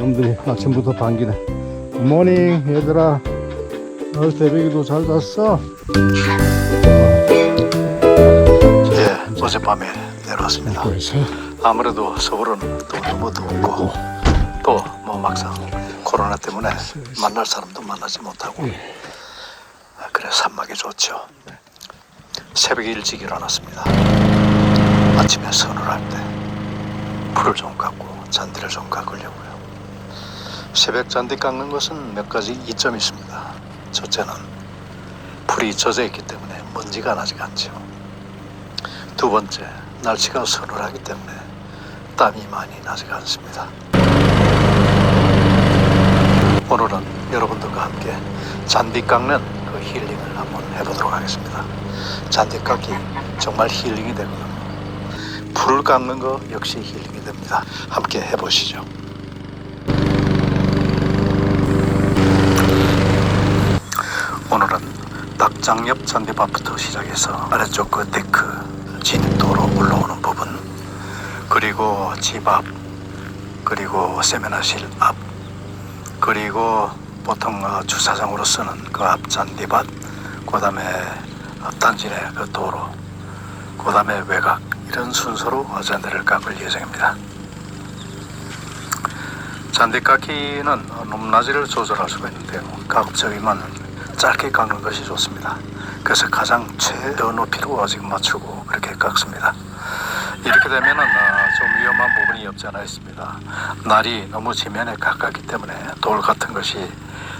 놈들이 아침부터 반기네. 굿모닝 얘들아. 오늘 새벽에도 잘 잤어? 예, 어젯밤에 내려왔습니다. 아무래도 서울은 또 너무 덥고 또 뭐 막상 코로나 때문에 만날 사람도 만나지 못하고 아, 그래 산막이 좋죠. 새벽에 일찍 일어났습니다. 아침에 선을 할때 불을 좀 깎고 잔디를 좀 깎으려고요. 새벽 잔디 깎는 것은 몇 가지 이점이 있습니다. 첫째는 불이 젖어 있기 때문에 먼지가 나지 않죠. 두 번째, 날씨가 서늘하기 때문에 땀이 많이 나지가 않습니다. 오늘은 여러분들과 함께 잔디 깎는 그 힐링을 한번 해보도록 하겠습니다. 잔디 깎기 정말 힐링이 되거든요. 불을 깎는 거 역시 힐링이 됩니다. 함께 해보시죠. 오늘은 낙장옆 잔디밭부터 시작해서 아래쪽 그 데크 진입도로 올라오는 부분 그리고 집 앞 그리고 세면화실 앞 그리고 보통 어, 주차장으로 쓰는 그 앞 잔디밭 그 다음에 단지내 그 도로 그 다음에 외곽 이런 순서로 잔디를 깎을 예정입니다. 잔디 깎기는 높낮이를 조절할 수가 있는데요. 가급적이면 짧게 깎는 것이 좋습니다 그래서 가장 최저 높이로 지금 맞추고 그렇게 깎습니다 이렇게 되면은 어, 좀 위험한 부분이 없지 않아 있습니다. 날이 너무 지면에 가깝기 때문에 돌 같은 것이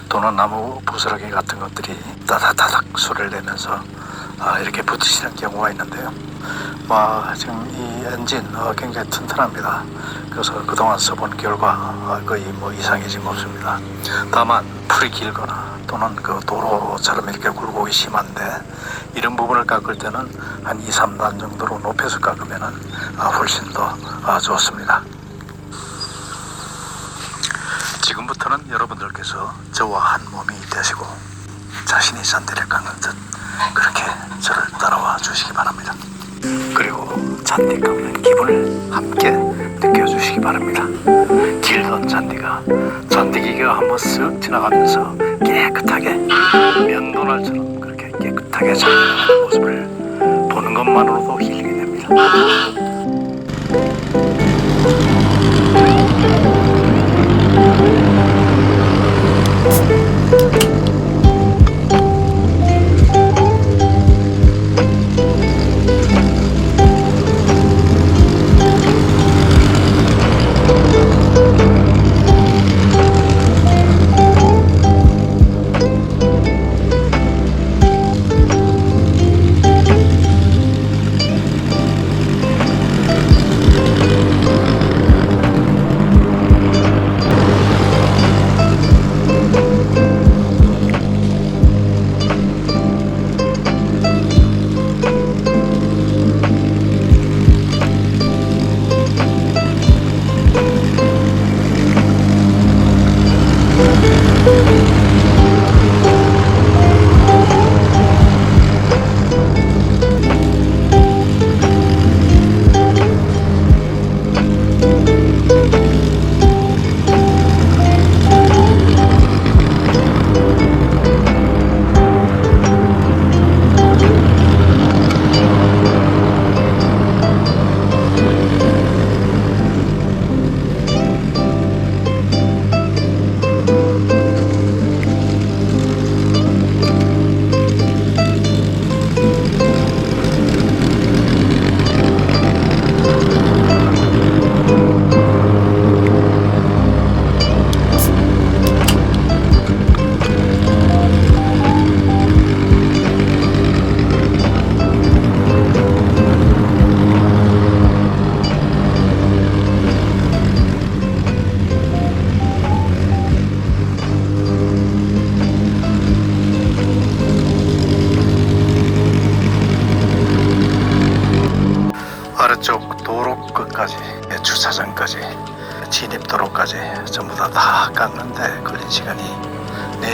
또는 나무 부스러기 같은 것들이 따닥따닥 소리를 내면서 아, 이렇게 부딪히는 경우가 있는데요. 와, 지금 이 엔진 어, 굉장히 튼튼합니다. 그래서 그동안 써본 결과 어, 거의 뭐 이상이 지금 없습니다. 다만 풀이 길거나 또는 그 도로처럼 이렇게 굴곡이 심한데 이런 부분을 깎을 때는 한 2, 3단 정도로 높여서 깎으면은 아, 훨씬 더 아, 좋습니다. 지금부터는 여러분들께서 저와 한 몸이 되시고 자신이 잔디를 깎는 듯 그렇게 저를 따라와 주시기 바랍니다. 그리고 잔디 깎는 기분을 함께 느껴주시기 바랍니다. 길던 잔디가 잔디기가 한번 쓱 지나가면서 깨끗하게 면도날처럼 그렇게 깨끗하게 잘 모습을 보는 것만으로도 힐링이 됩니다.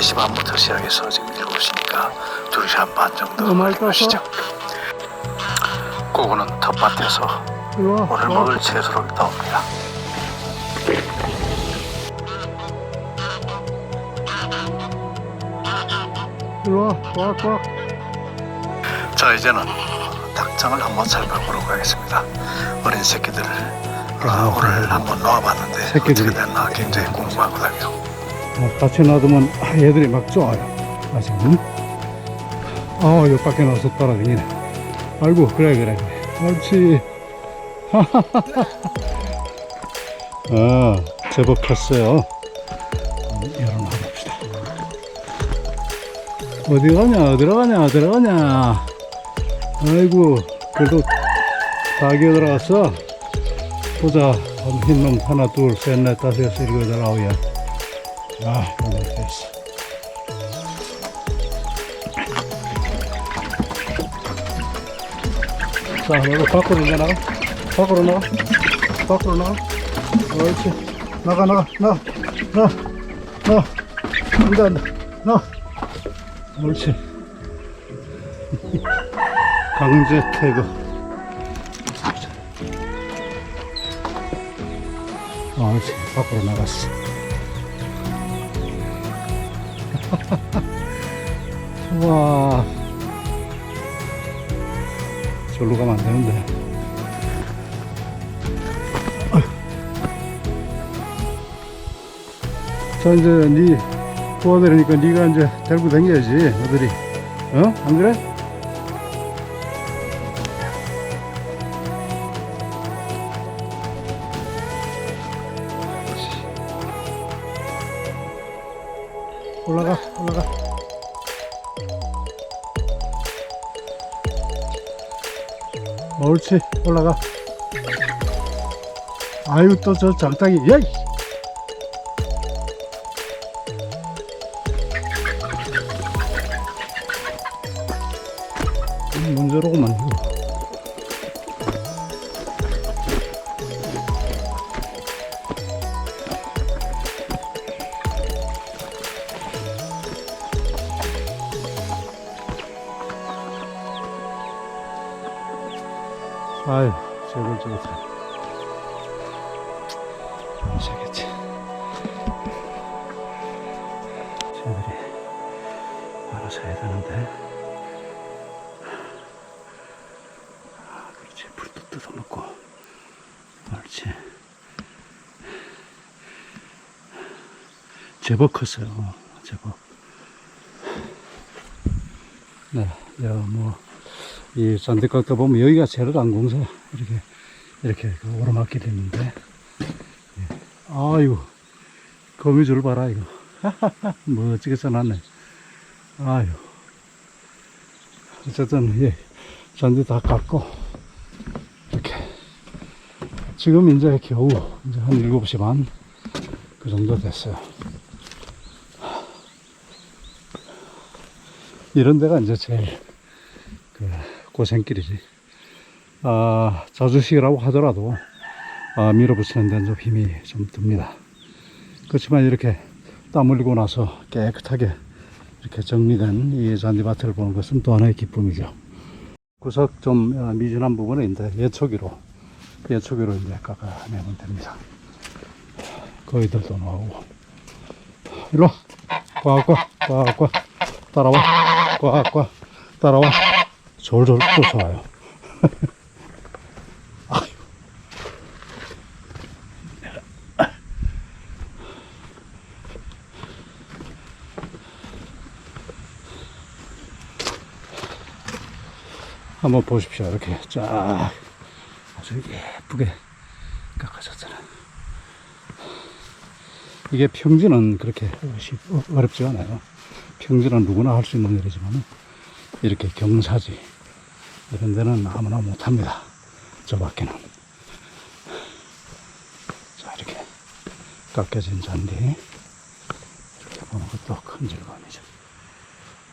2시 반부터 시작해서 지금 7시니까 2시간 반 정도 마시죠. 고구는 텃밭에서 우와, 오늘 와. 먹을 채소를 따옵니다. 우와, 우와, 우와. 자 이제는 닭장을 한번 살펴보도록 하겠습니다. 어린 새끼들을 아, 오늘 한번 놓아봤는데 새끼들이 나 굉장히 궁금하거든요. 어, 같이 놔두면 아, 얘들이 막 좋아요. 아직은. 아, 여기 밖에 나와서 따라다니네. 아이고, 그래, 그래. 옳지. 아, 제법 컸어요. 음, 열어놔봅시다. 어디 가냐, 어디 가냐, 들어가냐. 아이고, 그래도 다 기어 들어갔어. 보자. 흰놈 하나, 둘, 셋, 넷, 다섯, 여섯, 일곱, 여덟, 아홉, 열. 아, 오늘 됐어. 자, 너도 밖으로 이제 나가. 밖으로 나가. 밖으로 나가. 옳지. 나가, 나가, 나가, 나가, 나가. 안 돼, 안 돼. 나가. 옳지. 강제 태그. 아, 옳지. 밖으로 나갔어. 와. 절로 가면 안 되는데. 자, 이제 니 도와드리니까 니가 이제 데리고 다녀야지, 어들이. 어? 안 그래? 올라가, 올라가. 옳지, 올라가. 아유, 또 저 장딱이, 야이! 이 문제로구만, 이거. 아유, 저걸 저걸 무시하겠지. 쟤들이 알아서 해야 되는데. 아, 그렇지. 불도 뜯어먹고. 그렇지. 제법 컸어요. 제법. 네, 야, 뭐. 이 잔디 깎다 보면 여기가 제일 안 공사 이렇게 이렇게 그 오르막길이 있는데. 예. 아유 거미줄 봐라 이거. 멋지게 써놨네. 아유. 어쨌든 예. 잔디 다 깎고 이렇게. 지금 이제 겨우 이제 한 7시 반 그 정도 됐어요. 이런 데가 이제 제일 그 고생길이지. 아, 자주식이라고 하더라도, 아, 밀어붙이는 데는 좀 힘이 좀 듭니다. 그렇지만 이렇게 땀 흘리고 나서 깨끗하게 이렇게 정리된 이 잔디밭을 보는 것은 또 하나의 기쁨이죠. 구석 좀 아, 미진한 부분은 이제 예초기로, 예초기로 이제 깎아내면 됩니다. 거기들도 나오고. 일로 와. 꽉꽉, 꽉꽉. 따라와. 꽉꽉. 따라와. 졸졸. 아유. 한번 보십시오. 이렇게 쫙 아주 예쁘게 깎아졌잖아요. 이게 평지는 그렇게 쉽- 어렵지 않아요. 평지는 누구나 할 수 있는 일이지만 이렇게 경사지 이런 데는 아무나 못합니다. 저 밖에는. 자, 이렇게 깎여진 잔디. 이렇게 보는 것도 큰 즐거움이죠.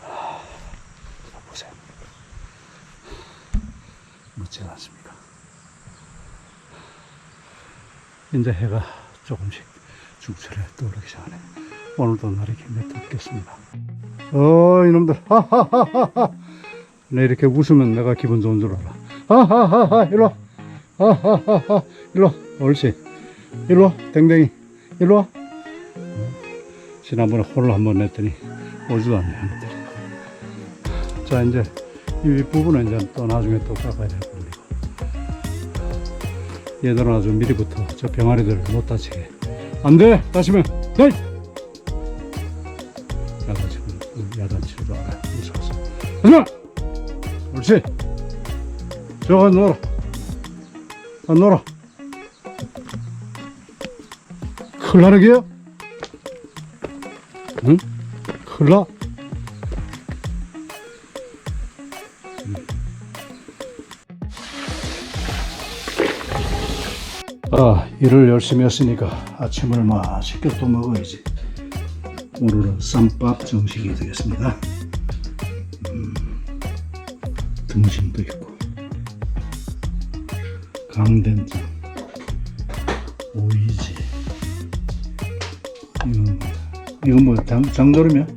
아, 자, 보세요. 멋지지 않습니까? 이제 해가 조금씩 중철에 떠오르기 시작하네. 오늘도 날이 굉장히 덥겠습니다. 어, 이놈들. 하하하하하. 내 이렇게 웃으면 내가 기분 좋은 줄 알아. 하하하하. 일로 와. 하하하하. 일로 와. 옳지. 일로 와. 댕댕이. 일로 지난번에 혼을 한번 냈더니 오지도 않네. 자 이제 이 윗부분은 이제 또 나중에 또 깎아야 될 부분이고 얘들은 아주 미리부터 저 병아리들 못 다치게 안 돼 다치면 네 야단치면 야단치지도 않아 무서워서 하지마 옳지 저거 놀아 안 놀아 큰일 나는 게야 응? 큰일 나 아, 일을 열심히 했으니까 아침을 맛있게 또 먹어야지. 오늘은 쌈밥 정식이 되겠습니다. 등심도 있고, 강된장, 오이지. 이건, 이건 뭐 장, 장조림이야?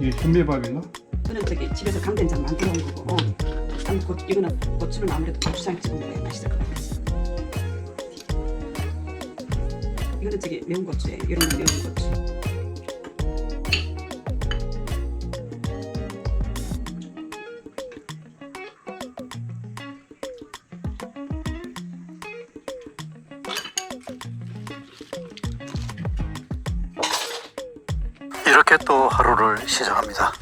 이게 현미밥인가? 이거는 저기 집에서 강된장 만들어 온 거고 어. 고, 이거는 고추는 아무래도 고추장 찍어 먹어야 맛있을 것 같아서 이거는 저기 매운 고추예요 이런 건 매운 고추 이렇게 또 하루를 시작합니다.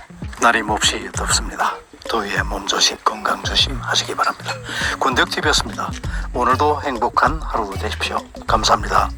날이 몹시 덥습니다. 더위에 몸조심, 건강 조심 하시기 바랍니다. 군덕TV였습니다. 오늘도 행복한 하루 되십시오. 감사합니다.